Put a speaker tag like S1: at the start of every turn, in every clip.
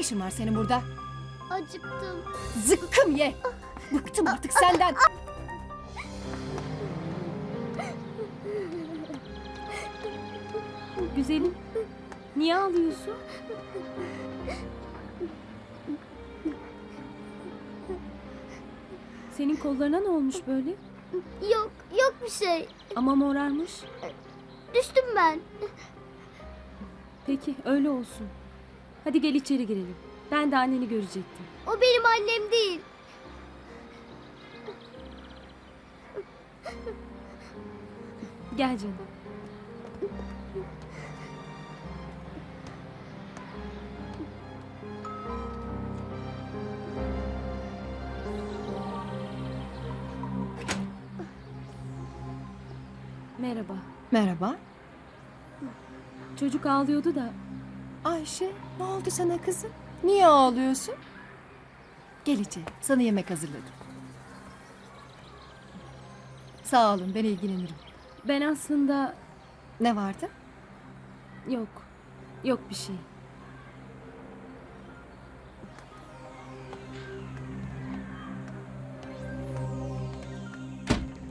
S1: Ne işin var senin burada?
S2: Acıktım.
S1: Zıkkım ye. Bıktım artık senden.
S3: Güzelim. Niye ağlıyorsun? Senin kollarına ne olmuş böyle?
S2: Yok, yok bir şey.
S3: Ama morarmış.
S2: Düştüm ben.
S3: Peki öyle olsun. Hadi gel içeri girelim. Ben de anneni görecektim.
S2: O benim annem değil.
S3: Gel canım. Merhaba.
S1: Merhaba.
S3: Çocuk ağlıyordu da
S1: Ayşe ne oldu sana kızım? Niye ağlıyorsun? Gel içeri. Sana yemek hazırladım. Sağ olun ben ilgilenirim.
S3: ben aslında
S1: Ne vardı?
S3: yok. Yok bir şey.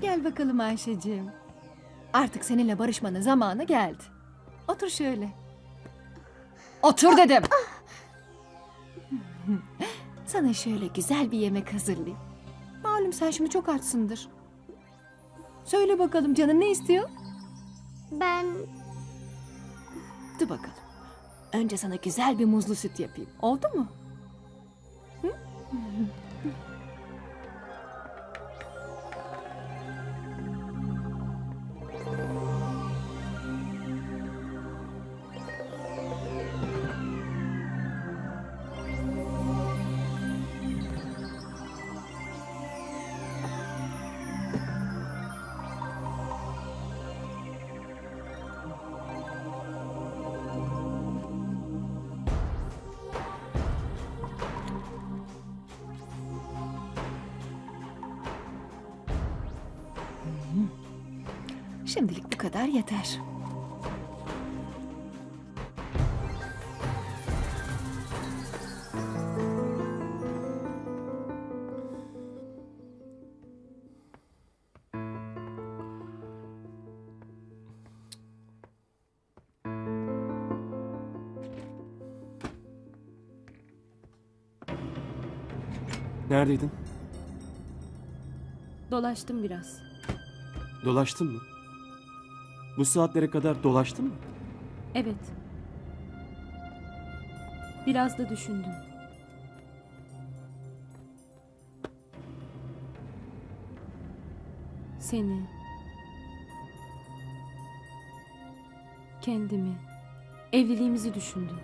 S1: Gel bakalım Ayşe'ciğim. Artık seninle barışmanın zamanı geldi. Otur şöyle. Otur dedim. Sana şöyle güzel bir yemek hazırlayayım. Malum sen şimdi çok açsındır. Söyle bakalım canın ne istiyor?
S2: Ben
S1: Dur bakalım. Önce sana güzel bir muzlu süt yapayım. Oldu mu? Şimdilik bu kadar yeter.
S4: Neredeydin?
S3: Dolaştım biraz.
S4: Dolaştın mı? Bu saatlere kadar dolaştın mı?
S3: Evet. Biraz da düşündüm. Seni. Kendimi. Evliliğimizi düşündüm.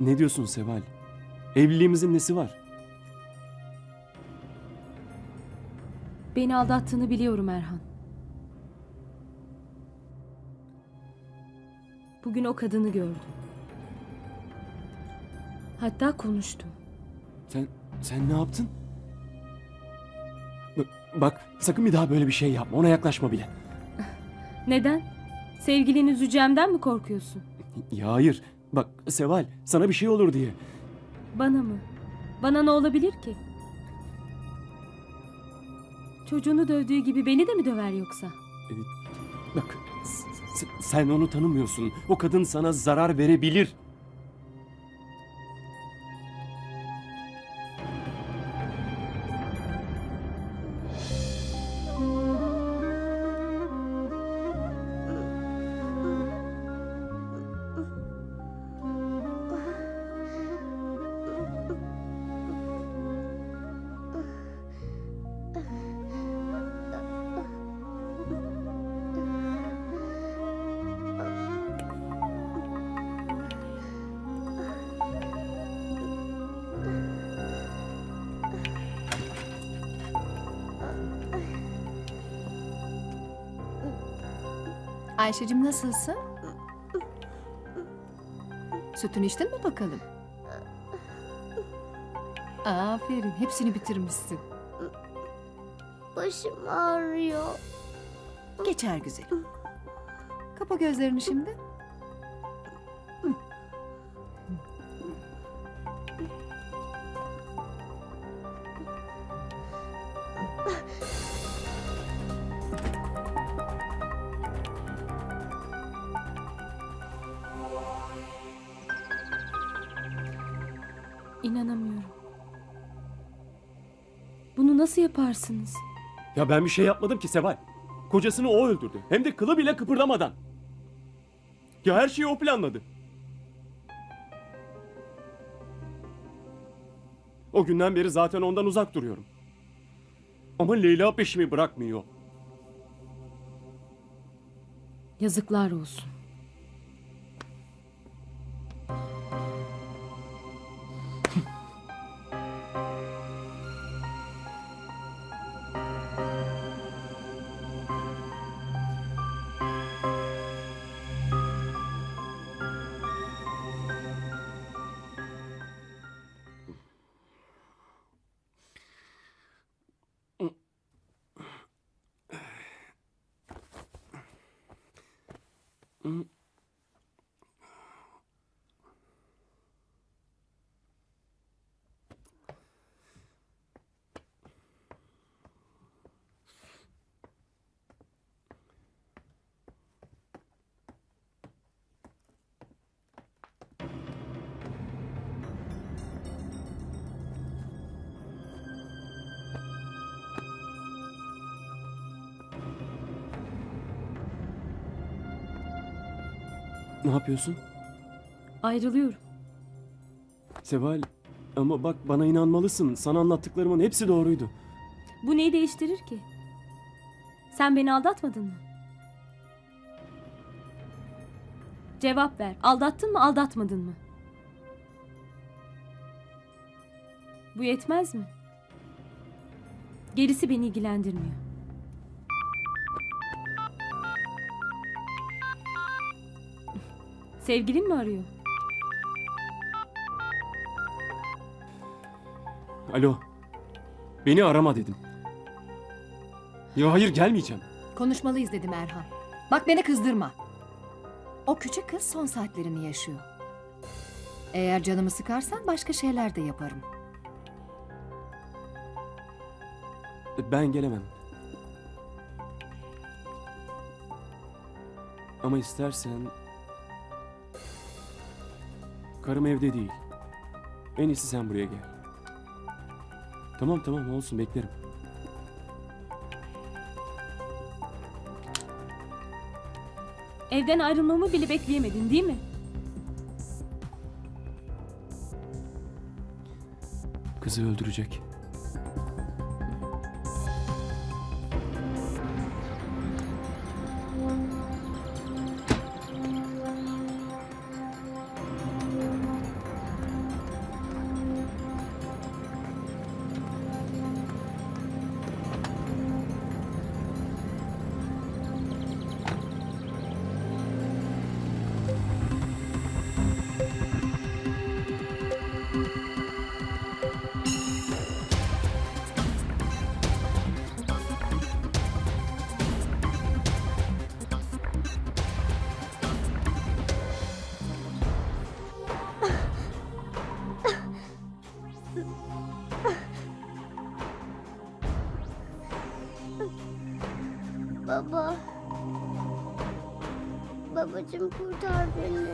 S4: Ne diyorsun Seval? Evliliğimizin nesi var?
S3: Beni aldattığını biliyorum Erhan. Bugün o kadını gördüm. Hatta konuştum.
S4: Sen sen ne yaptın? Bak, bak sakın bir daha böyle bir şey yapma. Ona yaklaşma bile.
S3: Neden? Sevgilini üzeceğimden mi korkuyorsun?
S4: Ya hayır. Bak Seval sana bir şey olur diye.
S3: Bana mı? Bana ne olabilir ki? Çocuğunu dövdüğü gibi beni de mi döver yoksa?
S4: Bak s- s- sen onu tanımıyorsun. O kadın sana zarar verebilir.
S1: Ayşe'cim nasılsın? Sütünü içtin mi bakalım? Aferin. Hepsini bitirmişsin.
S2: başım ağrıyor.
S1: Geçer güzelim. Kapa gözlerini şimdi.
S3: İnanamıyorum. Bunu nasıl yaparsınız?
S4: Ya ben bir şey yapmadım ki Seval. Kocasını o öldürdü. Hem de kılı bile kıpırdamadan. Ya her şeyi o planladı. O günden beri zaten ondan uzak duruyorum. Ama Leyla peşimi bırakmıyor.
S3: Yazıklar olsun.
S4: Ne yapıyorsun?
S3: Ayrılıyorum.
S4: Seval ama bak bana inanmalısın. Sana anlattıklarımın hepsi doğruydu.
S3: Bu neyi değiştirir ki? Sen beni aldatmadın mı? Cevap ver. Aldattın mı, aldatmadın mı? Bu yetmez mi? Gerisi beni ilgilendirmiyor. Sevgilin mi arıyor?
S4: Alo. Beni arama dedim. Ya hayır gelmeyeceğim.
S1: Konuşmalıyız dedim Erhan. Bak beni kızdırma. O küçük kız son saatlerini yaşıyor. Eğer canımı sıkarsan başka şeyler de yaparım.
S4: Ben gelemem. Ama istersen... Karım evde değil. En iyisi sen buraya gel. Tamam tamam olsun beklerim.
S3: Evden ayrılmamı bile bekleyemedin değil mi?
S4: Kızı öldürecek.
S2: Baba. Babacığım kurtar beni.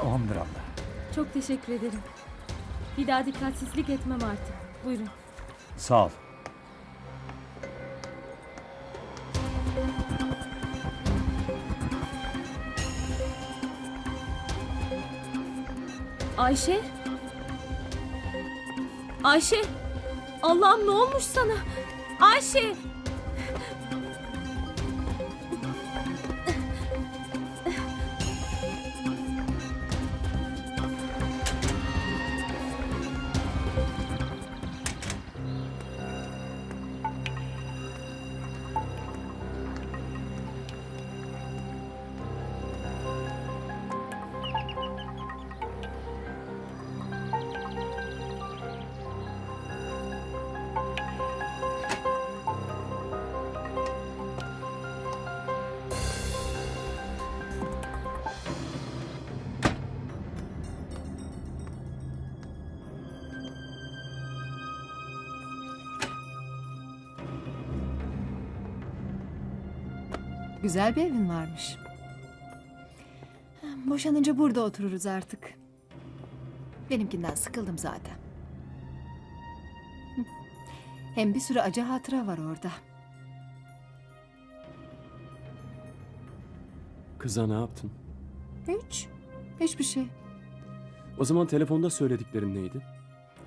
S5: Tamamdır abla.
S3: Çok teşekkür ederim. Bir daha dikkatsizlik etmem artık. Buyurun.
S5: Sağ ol.
S3: Ayşe? Ayşe! Allah'ım ne olmuş sana? Ayşe!
S1: Güzel bir evin varmış. Boşanınca burada otururuz artık. Benimkinden sıkıldım zaten. Hem bir sürü acı hatıra var orada.
S4: Kıza ne yaptın?
S1: Hiç. Hiçbir şey.
S4: O zaman telefonda söylediklerin neydi?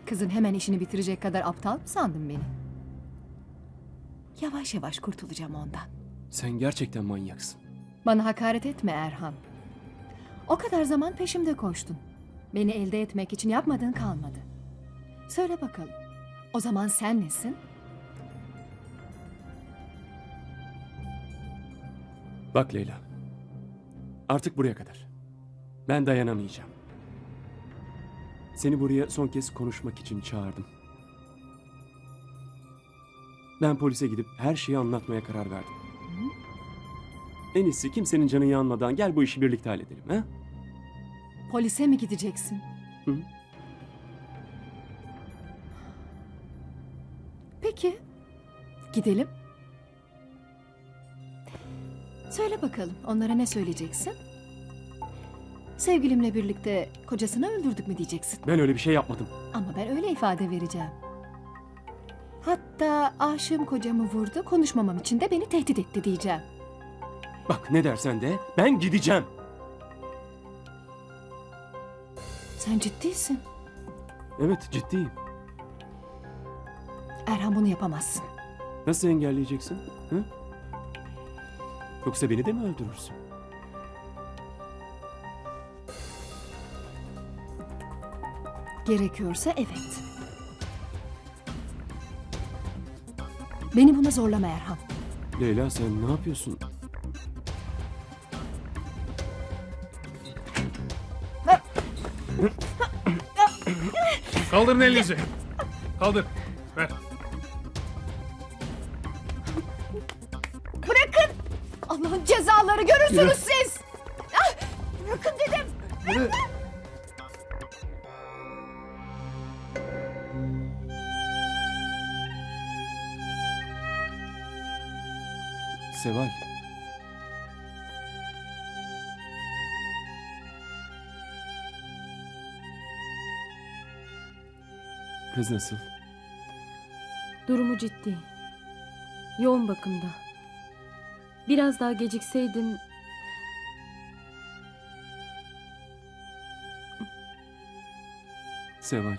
S1: Kızın hemen işini bitirecek kadar aptal mı sandın beni? Yavaş yavaş kurtulacağım ondan.
S4: Sen gerçekten manyaksın.
S1: Bana hakaret etme Erhan. O kadar zaman peşimde koştun. Beni elde etmek için yapmadığın kalmadı. Söyle bakalım. O zaman sen nesin?
S4: Bak Leyla. Artık buraya kadar. Ben dayanamayacağım. Seni buraya son kez konuşmak için çağırdım. Ben polise gidip her şeyi anlatmaya karar verdim. En iyisi kimsenin canı yanmadan gel bu işi birlikte halledelim. ha?
S1: Polise mi gideceksin?
S4: Hı.
S1: Peki. Gidelim. Söyle bakalım onlara ne söyleyeceksin? Sevgilimle birlikte kocasını öldürdük mü diyeceksin?
S4: Ben öyle bir şey yapmadım.
S1: Ama ben öyle ifade vereceğim. Hatta aşığım kocamı vurdu, konuşmamam için de beni tehdit etti diyeceğim.
S4: Bak ne dersen de ben gideceğim.
S1: Sen ciddisin.
S4: Evet ciddiyim.
S1: Erhan bunu yapamazsın.
S4: Nasıl engelleyeceksin? Hı? Yoksa beni de mi öldürürsün?
S1: Gerekiyorsa evet. Beni buna zorlama Erhan.
S4: Leyla sen ne yapıyorsun?
S6: Kaldırın elinizi. Kaldır. Ver.
S1: Allah'ın cezaları görürsünüz siz.
S4: Kız nasıl?
S3: Durumu ciddi. Yoğun bakımda. Biraz daha gecikseydim
S4: Seval.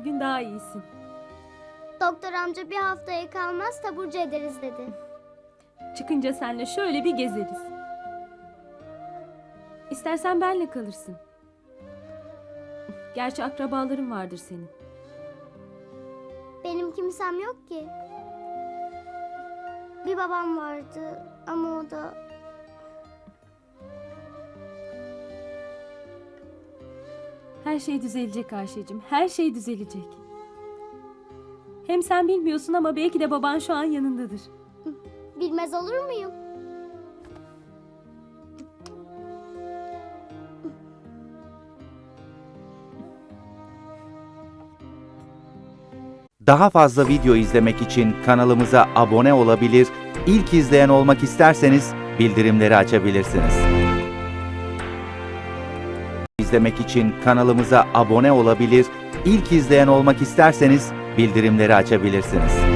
S3: Bugün daha iyisin.
S2: Doktor amca bir haftaya kalmaz taburcu ederiz dedi.
S3: Çıkınca senle şöyle bir gezeriz. İstersen benle kalırsın. Gerçi akrabaların vardır senin.
S2: Benim kimsem yok ki. Bir babam vardı ama o da
S3: Her şey düzelecek Ayşe'cim. Her şey düzelecek. Hem sen bilmiyorsun ama belki de baban şu an yanındadır.
S2: bilmez olur muyum?
S5: Daha fazla video izlemek için kanalımıza abone olabilir, ilk izleyen olmak isterseniz bildirimleri açabilirsiniz. İzlemek için kanalımıza abone olabilir, ilk izleyen olmak isterseniz bildirimleri açabilirsiniz.